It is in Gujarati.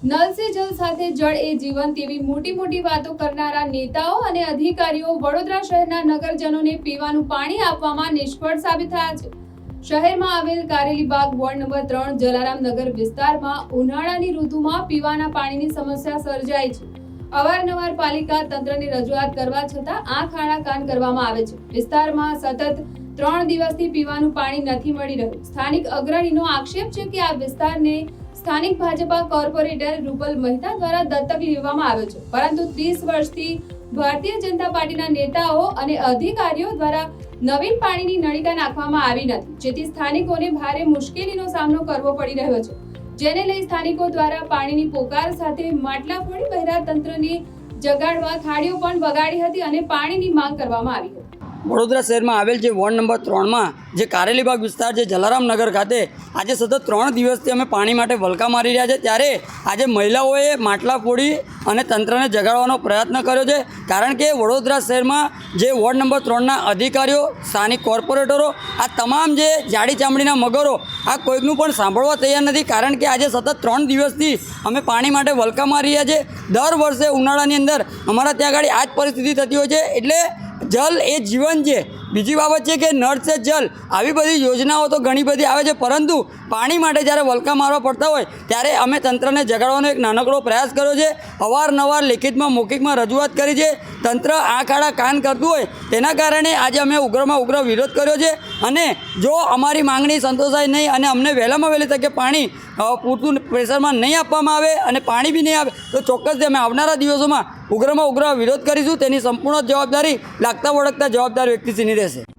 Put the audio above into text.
સાથે જળ એ જીવન તેવી મોટી મોટી વાતો કરનારા નેતાઓ અને અધિકારીઓ વડોદરા શહેરના નગરજનોને પીવાનું પાણી આપવામાં નિષ્ફળ સાબિત થયા છે. શહેરમાં આવેલ કારેલીબાગ વોર્ડ નંબર ત્રણ, જલારામ નગર વિસ્તારમાં ઉનાળાની ઋતુમાં પીવાના પાણીની સમસ્યા સર્જાય છે. અવારનવાર પાલિકા તંત્રને રજૂઆત કરવા છતાં આંખ આડા કાન કરવામાં આવે છે. વિસ્તારમાં સતત ત્રણ દિવસથી પીવાનું પાણી નથી મળી રહ્યું. સ્થાનિક અગ્રણીનો આક્ષેપ છે કે આ વિસ્તારને સ્થાનિક ભાજપા કોર્પોરેટર રૂપલ મહેતા દ્વારા દત્તક લેવામાં આવ્યો છે. પરંતુ ત્રીસ વર્ષથી ભારતીય જનતા પાર્ટીના નેતાઓ અને અધિકારીઓ દ્વારા નવીન પાણીની નળિકા નાખવામાં આવી નથી, જેથી સ્થાનિકોને ભારે મુશ્કેલીનો સામનો કરવો પડી રહ્યો છે. જેને લઈ સ્થાનિકો દ્વારા પાણીની પોકાર સાથે માટલા ફોડી બહેરા તંત્રને જગાડવા થાળીઓ પણ વગાડી હતી અને પાણીની માંગ કરવામાં આવી હતી. વડોદરા શહેરમાં આવેલ જે વોર્ડ નંબર ત્રણમાં જે કારેલીબાગ વિસ્તાર છે જલારામ નગર ખાતે આજે સતત ત્રણ દિવસથી અમે પાણી માટે વલકા મારી રહ્યા છે. ત્યારે આજે મહિલાઓએ માટલા ફોડી અને તંત્રને જગાડવાનો પ્રયત્ન કર્યો છે. કારણ કે વડોદરા શહેરમાં જે વોર્ડ નંબર ત્રણના અધિકારીઓ, સ્થાનિક કોર્પોરેટરો, આ તમામ જે જાડી ચામડીના મગરો, આ કોઈકનું પણ સાંભળવા તૈયાર નથી. કારણ કે આજે સતત ત્રણ દિવસથી અમે પાણી માટે વલકા મારી રહ્યા છે. દર વર્ષે ઉનાળાની અંદર અમારા ત્યાં આગળ આ જ પરિસ્થિતિ થતી હોય છે. એટલે જલ એ જીવન છે. બીજી બાબત છે કે નળ સે જલ. આવી બધી યોજનાઓ તો ઘણી બધી આવે છે, પરંતુ પાણી માટે જ્યારે વલકા મારવા પડતા હોય, ત્યારે અમે તંત્રને જગાડવાનો એક નાનકડો પ્રયાસ કર્યો છે. અવારનવાર લેખિતમાં, મૌખિકમાં રજૂઆત કરી છે. તંત્ર આ કાળા કાન કરતું હોય, તેના કારણે આજે અમે ઉગ્રમાં ઉગ્ર વિરોધ કર્યો છે. અને જો અમારી માંગણી સંતોષાય નહીં અને અમને વહેલામાં વહેલી તકે પાણી પૂરતું પ્રેશરમાં નહીં આપવામાં આવે અને પાણી બી નહીં આવે, તો ચોક્કસ અમે આવનારા દિવસોમાં ઉગ્રમાં ઉગ્ર વિરોધ કરીશું. તેની સંપૂર્ણ જવાબદારી લાગતા વળગતા જવાબદાર વ્યક્તિશ્રીની আছে